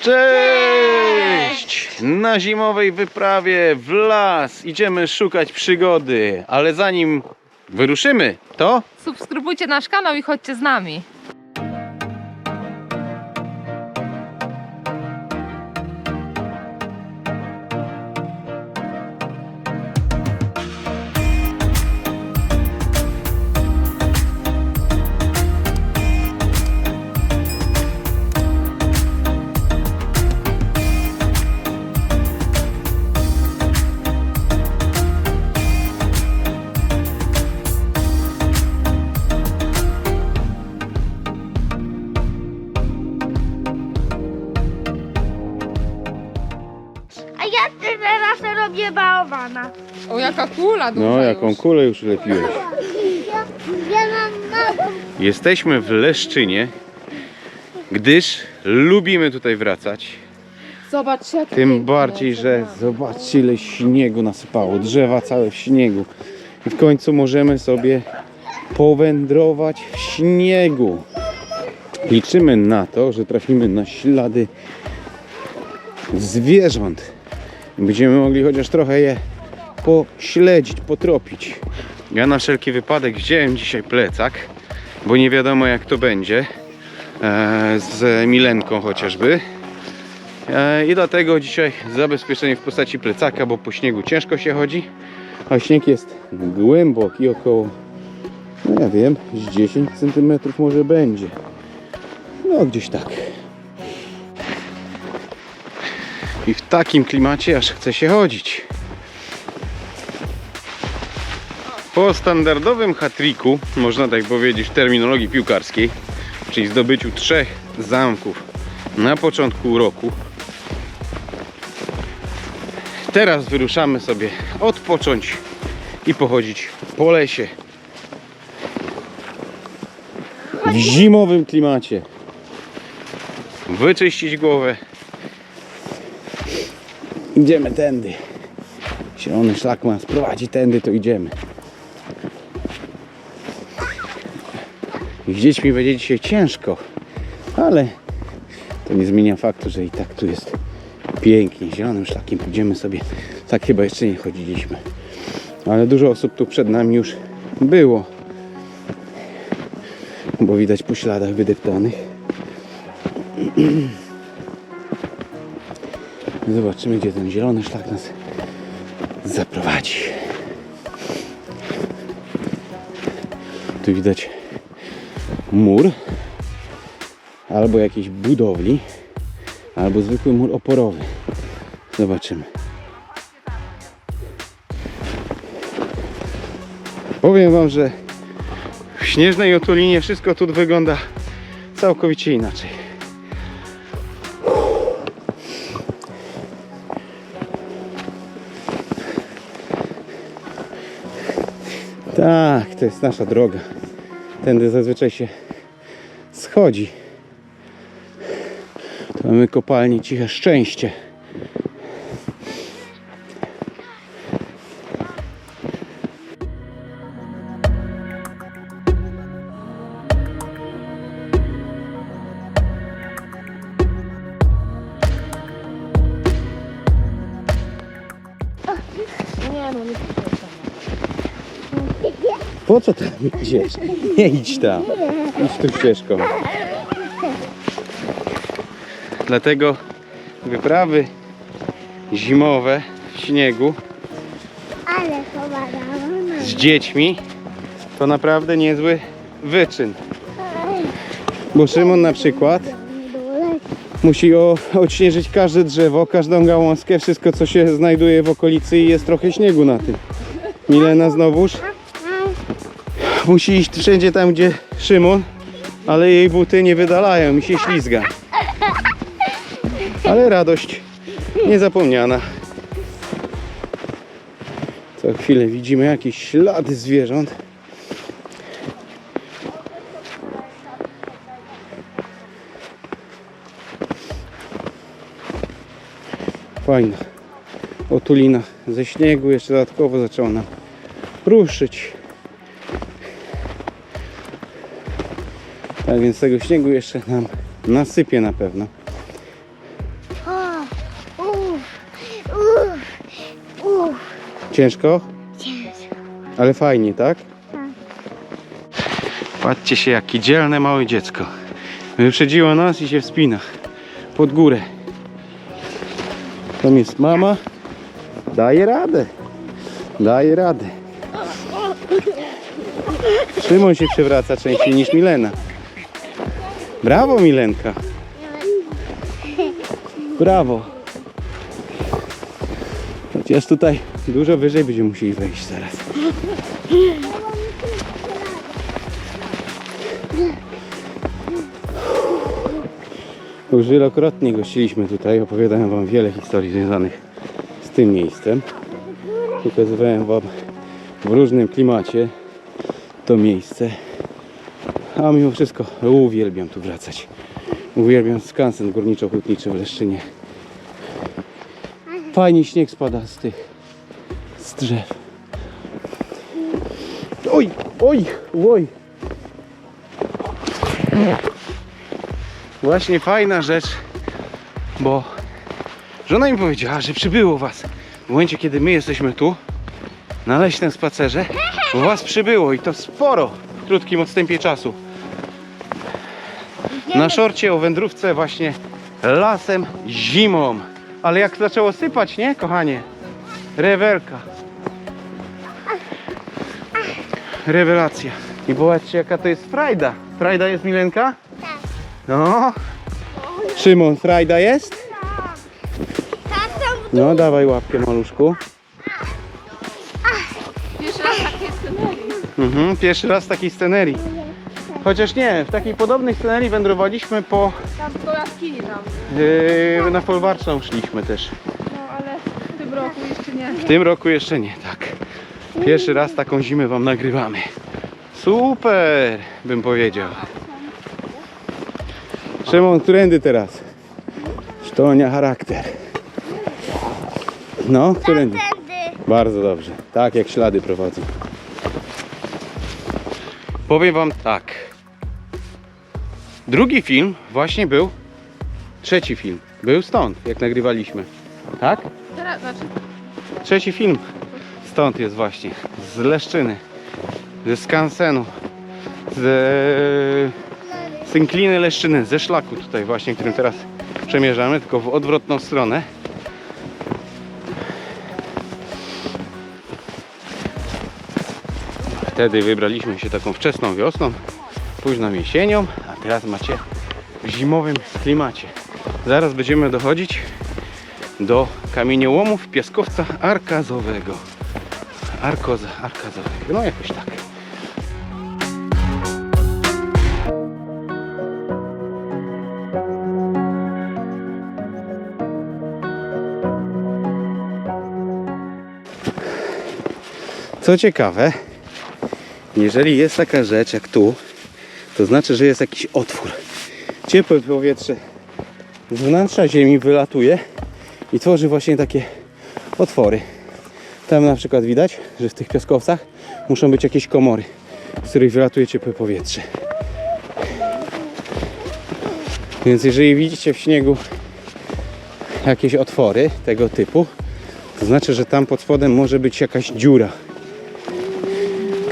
Cześć! Na zimowej wyprawie w las idziemy szukać przygody, ale zanim wyruszymy, to Subskrybujcie nasz kanał i chodźcie z nami. O, jaka kula duża no jaką już. kulę już lepiłeś. Ja, ja mam małą. Jesteśmy w Leszczynie, gdyż lubimy tutaj wracać. Zobacz, jak Tym bardziej, że zobaczcie ile śniegu nasypało, drzewa całe w śniegu. I w końcu możemy sobie powędrować w śniegu. Liczymy na to, że trafimy na ślady zwierząt. Będziemy mogli chociaż trochę je pośledzić, potropić. Ja na wszelki wypadek wziąłem dzisiaj plecak, bo nie wiadomo jak to będzie. E, z Milenką chociażby. E, I dlatego dzisiaj zabezpieczenie w postaci plecaka, bo po śniegu ciężko się chodzi, a śnieg jest głęboki, około, no ja wiem, z 10 cm może będzie. No gdzieś tak. I w takim klimacie aż chce się chodzić. Po standardowym hat-tricku, można tak powiedzieć w terminologii piłkarskiej, czyli zdobyciu trzech zamków na początku roku, Teraz wyruszamy sobie odpocząć i pochodzić po lesie. W zimowym klimacie. Wyczyścić głowę. Idziemy tędy. Zielony szlak ma sprowadzi tędy, to idziemy. I z dziećmi będzie dzisiaj ciężko, ale to nie zmienia faktu, że i tak tu jest pięknie, zielonym szlakiem pójdziemy sobie. Tak chyba jeszcze nie chodziliśmy. Ale dużo osób tu przed nami już było. Bo widać po śladach wydeptanych. Zobaczymy, gdzie ten zielony szlak nas zaprowadzi. Tu widać mur albo jakiejś budowli albo zwykły mur oporowy. Zobaczymy. Powiem Wam, że w śnieżnej otulinie wszystko tu wygląda całkowicie inaczej. Tak, to jest nasza droga. Tędy zazwyczaj się schodzi. To mamy kopalnię Ciche Szczęście. Po co tam idziesz? Nie idź tam. Idź tu ścieżką. Dlatego wyprawy zimowe w śniegu Ale z dziećmi to naprawdę niezły wyczyn. Bo Szymon na przykład musi o, odśnieżyć każde drzewo, każdą gałązkę, wszystko co się znajduje w okolicy i jest trochę śniegu na tym. Milena znowuż musi iść wszędzie tam, gdzie Szymon, ale jej buty nie wydalają i się ślizga. Ale radość niezapomniana. Co chwilę widzimy jakieś ślady zwierząt. Fajna otulina ze śniegu jeszcze dodatkowo zaczęła nam ruszyć. Tak więc tego śniegu jeszcze nam nasypie na pewno. Ciężko? ciężko. Ale fajnie, tak? Tak. Patrzcie się, jakie dzielne małe dziecko. Wyprzedziło nas i się wspina. Pod górę. Tam jest mama. Daje radę. Daje radę. Szymon się przewraca częściej niż Milena. Brawo Milenka. Brawo. Chociaż tutaj dużo wyżej będziemy musieli wejść zaraz. Już wielokrotnie gościliśmy tutaj, opowiadałem Wam wiele historii związanych z tym miejscem. Pokazywałem Wam w różnym klimacie to miejsce. A mimo wszystko uwielbiam tu wracać. Uwielbiam skansen górniczo-hutniczy w Leszczynie. Fajnie śnieg spada z tych z drzew. Oj, oj, oj. Właśnie fajna rzecz, bo żona mi powiedziała, że przybyło was w momencie, kiedy my jesteśmy tu na leśnym spacerze, was przybyło i to sporo w krótkim odstępie czasu. Na szorcie o wędrówce właśnie lasem zimą. Ale jak zaczęło sypać, nie, kochanie? Rewelka. Rewelacja. I zobaczcie, jaka to jest frajda. Frajda jest, Milenka? Tak. No. Szymon, frajda jest? No, dawaj łapkę, maluszku. Pierwszy raz takie scenerii. Mhm, pierwszy raz takiej scenerii. Chociaż nie, w takiej podobnej scenerii wędrowaliśmy po... Tam do jaskini tam. Yy, na folwarczną szliśmy też. No ale w tym roku jeszcze nie. W tym roku jeszcze nie, tak. Pierwszy raz taką zimę wam nagrywamy. Super, bym powiedział. Szymon, którędy teraz? Sztonia charakter. No, którędy? Bardzo dobrze. Tak jak ślady prowadzą. Powiem wam tak. Drugi film właśnie był. Trzeci film. Był stąd, jak nagrywaliśmy. Tak? Teraz, znaczy, Trzeci film stąd jest właśnie. Z Leszczyny. Ze skansenu. Z Synkliny Leszczyny. Ze szlaku tutaj właśnie, którym teraz przemierzamy, tylko w odwrotną stronę. Wtedy wybraliśmy się taką wczesną wiosną, późną jesienią, teraz macie w zimowym klimacie. Zaraz będziemy dochodzić do kamieniołomów piaskowca arkazowego. Arkoza, arkazowego, no jakoś tak. Co ciekawe, jeżeli jest taka rzecz jak tu, to znaczy, że jest jakiś otwór. Ciepłe powietrze z wnętrza ziemi wylatuje i tworzy właśnie takie otwory. Tam na przykład widać, że w tych piaskowcach muszą być jakieś komory, z których wylatuje ciepłe powietrze. Więc jeżeli widzicie w śniegu jakieś otwory tego typu, to znaczy, że tam pod spodem może być jakaś dziura.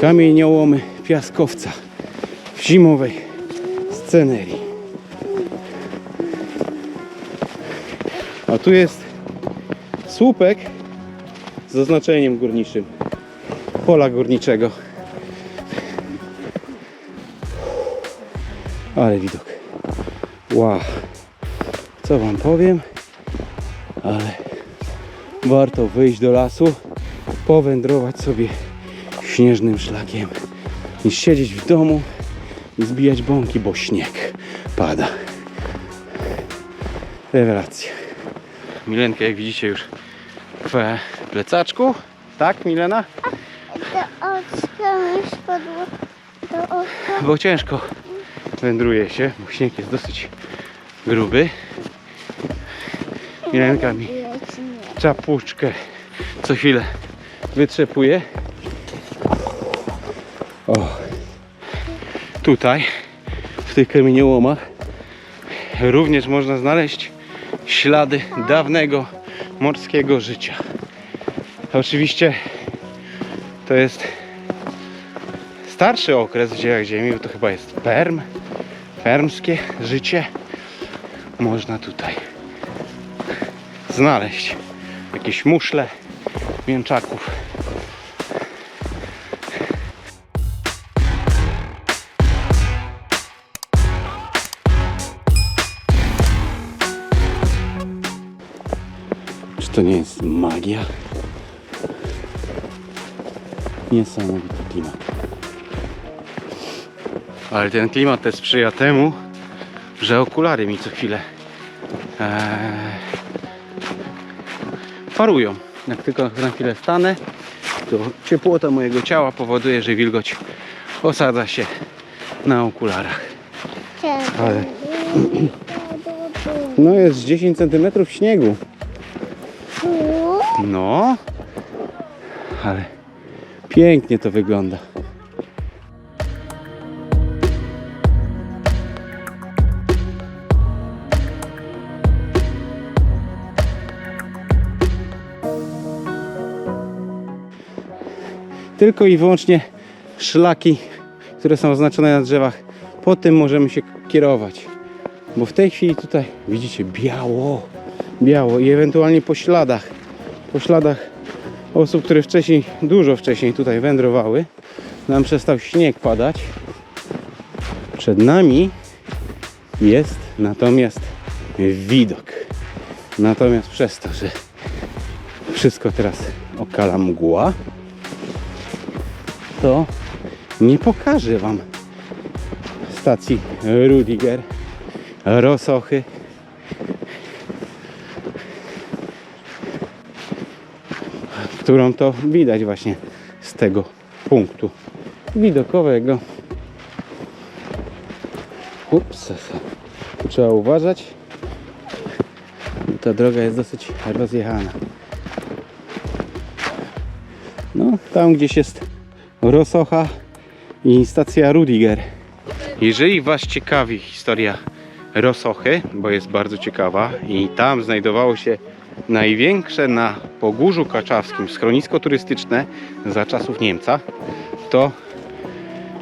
Kamieniołomy piaskowca w zimowej scenerii. A tu jest słupek z oznaczeniem górniczym pola górniczego. Ale widok. Wow. Co wam powiem? Ale warto wyjść do lasu, powędrować sobie śnieżnym szlakiem, niż siedzieć w domu zbijać bąki, bo śnieg pada. Rewelacja. Milenka, jak widzicie już w plecaczku. Tak, Milena? To oczko już oczko. Bo ciężko wędruje się, bo śnieg jest dosyć gruby. Milenka mi czapuszkę co chwilę wytrzepuje. O. Tutaj, w tych kamieniołomach, również można znaleźć ślady dawnego morskiego życia. Oczywiście to jest starszy okres w dziejach Ziemi, bo to chyba jest perm, permskie życie. Można tutaj znaleźć jakieś muszle mięczaków. To nie jest magia? Niesamowity klimat. Ale ten klimat też sprzyja temu, że okulary mi co chwilę eee, farują. Jak tylko na chwilę stanę, to ciepłota mojego ciała powoduje, że wilgoć osadza się na okularach. Ale- No jest 10 cm śniegu. No, ale pięknie to wygląda. Tylko i wyłącznie szlaki, które są oznaczone na drzewach, po tym możemy się kierować. Bo w tej chwili tutaj widzicie biało, biało i ewentualnie po śladach, po śladach osób, które wcześniej, dużo wcześniej tutaj wędrowały, nam przestał śnieg padać. Przed nami jest natomiast widok. Natomiast przez to, że wszystko teraz okala mgła, to nie pokażę Wam stacji Rudiger, Rosochy. Którą to widać właśnie z tego punktu widokowego. Ups, trzeba uważać. Ta droga jest dosyć rozjechana. No, tam gdzieś jest Rosocha i stacja Rudiger. Jeżeli Was ciekawi historia Rosochy, bo jest bardzo ciekawa i tam znajdowało się największe na Pogórzu Kaczawskim schronisko turystyczne za czasów Niemca, to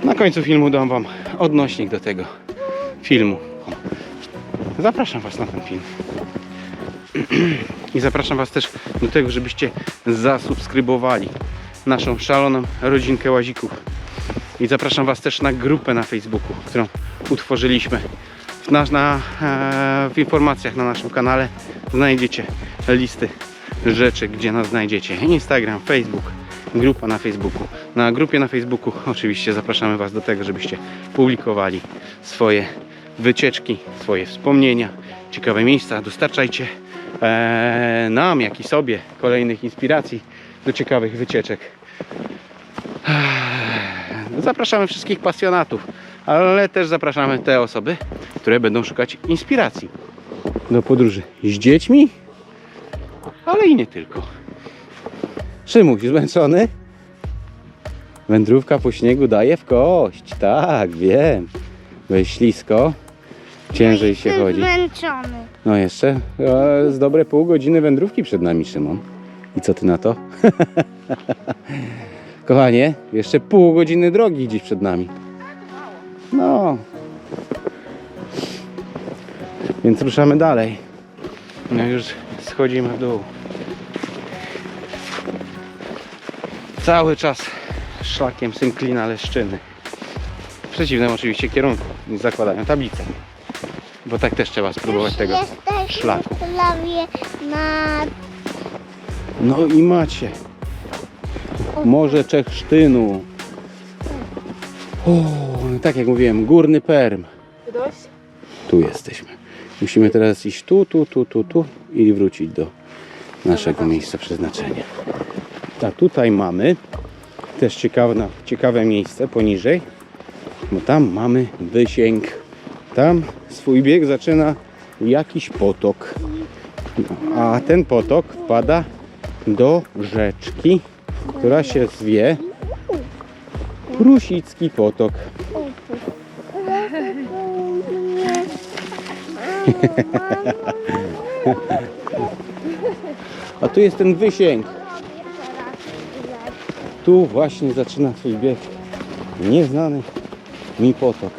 na końcu filmu dam Wam odnośnik do tego filmu. Zapraszam Was na ten film. I zapraszam Was też do tego, żebyście zasubskrybowali naszą szaloną rodzinkę łazików. I zapraszam Was też na grupę na Facebooku, którą utworzyliśmy. Nasz, na, e, w informacjach na naszym kanale znajdziecie listy rzeczy, gdzie nas znajdziecie. Instagram, Facebook, grupa na Facebooku. Na grupie na Facebooku oczywiście zapraszamy Was do tego, żebyście publikowali swoje wycieczki, swoje wspomnienia, ciekawe miejsca. Dostarczajcie e, nam, jak i sobie kolejnych inspiracji do ciekawych wycieczek. Zapraszamy wszystkich pasjonatów, ale też zapraszamy te osoby, które będą szukać inspiracji do podróży z dziećmi, ale i nie tylko. Szymuś, zmęczony? Wędrówka po śniegu daje w kość. Tak, wiem. Weź ślisko, ciężej się Jestem chodzi. zmęczony. No jeszcze e, z dobre pół godziny wędrówki przed nami, Szymon. I co ty na to? Kochanie, jeszcze pół godziny drogi dziś przed nami. No. Więc ruszamy dalej. No już schodzimy w dół. Cały czas szlakiem Synklina Leszczyny. W przeciwnym oczywiście kierunku. Zakładają tablicę. Bo tak też trzeba spróbować tego Jesteśmy szlaku. na... No i macie. Morze Czechsztynu. No tak jak mówiłem, górny perm. Dość? Tu jesteśmy. Musimy teraz iść tu, tu, tu, tu, tu i wrócić do naszego miejsca przeznaczenia. A tutaj mamy też ciekawe, ciekawe miejsce poniżej, bo tam mamy wysięg. Tam swój bieg zaczyna jakiś potok. No, a ten potok wpada do rzeczki, która się zwie Prusicki Potok. A tu jest ten wysięg. Tu właśnie zaczyna swój bieg nieznany mi potok.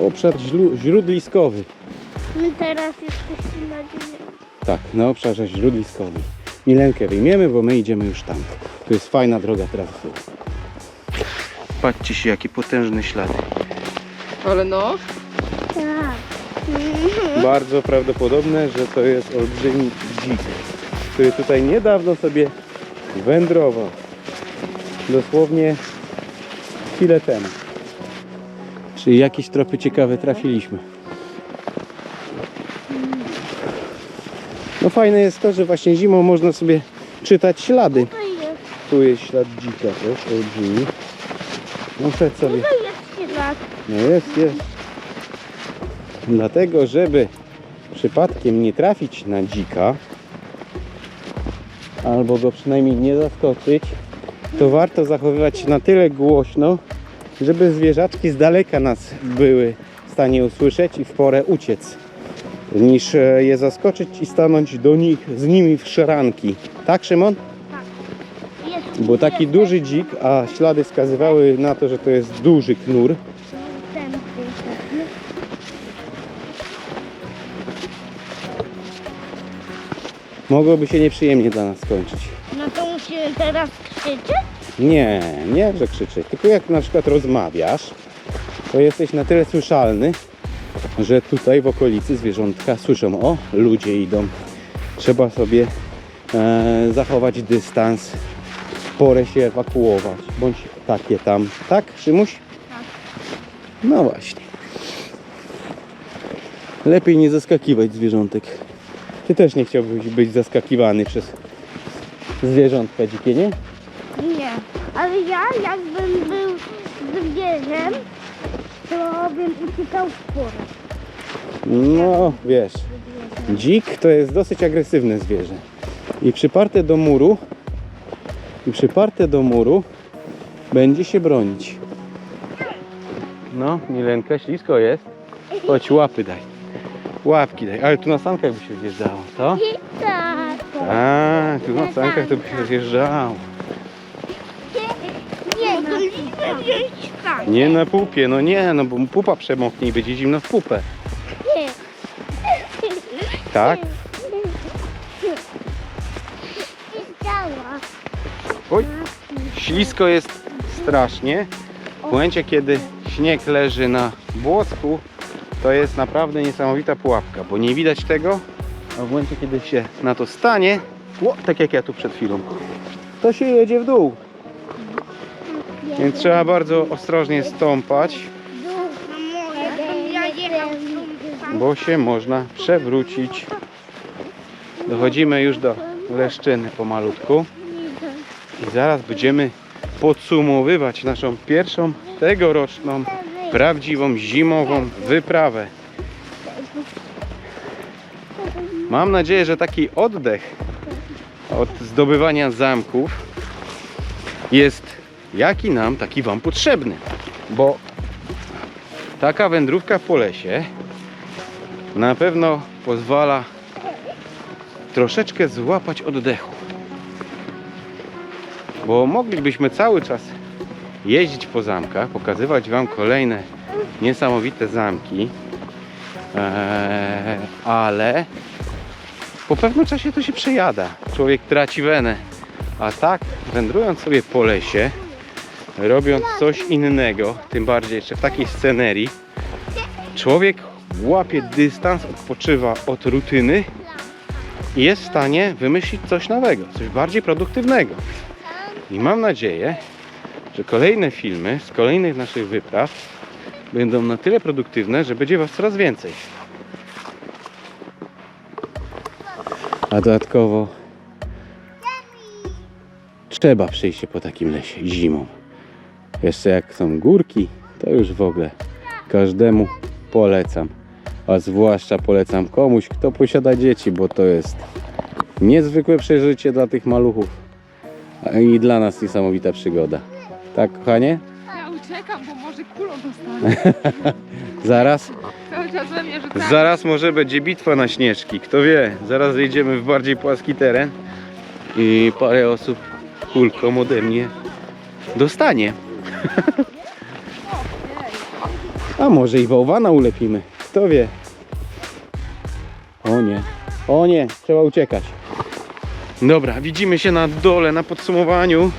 Obszar źródliskowy. My teraz jesteśmy na. Tak, na obszarze źródliskowym. Milenkę wyjmiemy, bo my idziemy już tam. Tu jest fajna droga teraz w. Patrzcie się, jakie potężne ślady. Ale no. Tak. Bardzo prawdopodobne, że to jest olbrzymi dzik, który tutaj niedawno sobie wędrował. Dosłownie chwilę temu. Czyli jakieś tropy ciekawe trafiliśmy. No fajne jest to, że właśnie zimą można sobie czytać ślady. Tu jest ślad dzika też, olbrzymi. No przed sobie. to jest ślad. No jest, jest. Dlatego, żeby przypadkiem nie trafić na dzika, albo go przynajmniej nie zaskoczyć, to warto zachowywać się na tyle głośno, żeby zwierzaczki z daleka nas były w stanie usłyszeć i w porę uciec, niż e, je zaskoczyć i stanąć do nich z nimi w szranki. Tak, Szymon? Bo taki duży dzik, a ślady wskazywały na to, że to jest duży knur, mogłoby się nieprzyjemnie dla nas skończyć. No to musimy teraz krzyczeć? Nie, nie, że krzyczeć. Tylko jak na przykład rozmawiasz, to jesteś na tyle słyszalny, że tutaj w okolicy zwierzątka słyszą, o, ludzie idą. Trzeba sobie e, zachować dystans, porę się ewakuować, bądź takie tam. Tak, Szymuś? No właśnie. Lepiej nie zaskakiwać zwierzątek. Ty też nie chciałbyś być zaskakiwany przez zwierzątka dzikie, nie? Nie. Ale ja jakbym był zwierzem, to bym uciekał w porę. No, wiesz, dzik to jest dosyć agresywne zwierzę. I przyparte do muru, i przyparte do muru będzie się bronić. No, Milenka, ślisko jest. Chodź, łapy daj. Łapki daj. Ale tu na sankach by się wjeżdżało, co? Tak. A, tu na sankach to by się wjeżdżało. Nie, to tak. Nie na pupie, no nie, no bo pupa przemoknie i będzie zimno w pupę. Nie. Tak? Ślisko jest strasznie. W momencie, kiedy śnieg leży na błocku, to jest naprawdę niesamowita pułapka, bo nie widać tego, a w momencie, kiedy się na to stanie, o, tak jak ja tu przed chwilą, to się jedzie w dół. Więc trzeba bardzo ostrożnie stąpać, bo się można przewrócić. Dochodzimy już do Leszczyny pomalutku. I zaraz będziemy podsumowywać naszą pierwszą tegoroczną, prawdziwą zimową wyprawę. Mam nadzieję, że taki oddech od zdobywania zamków jest jaki nam, taki Wam potrzebny. Bo taka wędrówka po lesie na pewno pozwala troszeczkę złapać oddechu. Bo moglibyśmy cały czas jeździć po zamkach, pokazywać Wam kolejne niesamowite zamki, eee, ale po pewnym czasie to się przejada. Człowiek traci wenę. A tak, wędrując sobie po lesie, robiąc coś innego, tym bardziej jeszcze w takiej scenerii, człowiek łapie dystans, odpoczywa od rutyny i jest w stanie wymyślić coś nowego, coś bardziej produktywnego. I mam nadzieję, że kolejne filmy z kolejnych naszych wypraw będą na tyle produktywne, że będzie Was coraz więcej. A dodatkowo trzeba przyjść się po takim lesie zimą. Jeszcze jak są górki, to już w ogóle każdemu polecam. A zwłaszcza polecam komuś, kto posiada dzieci, bo to jest niezwykłe przeżycie dla tych maluchów i dla nas niesamowita przygoda. Tak, kochanie? Ja uciekam, bo może kulą dostanę. Zaraz, Cały czas we mnie rzucają. zaraz może będzie bitwa na śnieżki. Kto wie, zaraz zejdziemy w bardziej płaski teren i parę osób kulką ode mnie dostanie. A może i bałwana ulepimy. Kto wie. O nie. O nie, trzeba uciekać. Dobra, widzimy się na dole na podsumowaniu.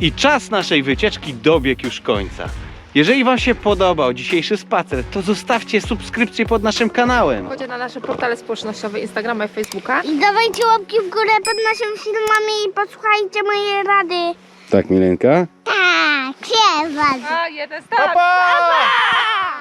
I czas naszej wycieczki dobiegł już końca. Jeżeli Wam się podobał dzisiejszy spacer, to zostawcie subskrypcję pod naszym kanałem. Chodźcie na nasze portale społecznościowe Instagrama i Facebooka. I dawajcie łapki w górę pod naszymi filmami i posłuchajcie mojej rady. Tak, Milenka? Tak, trzeba. A, jeden Pa, start! pa!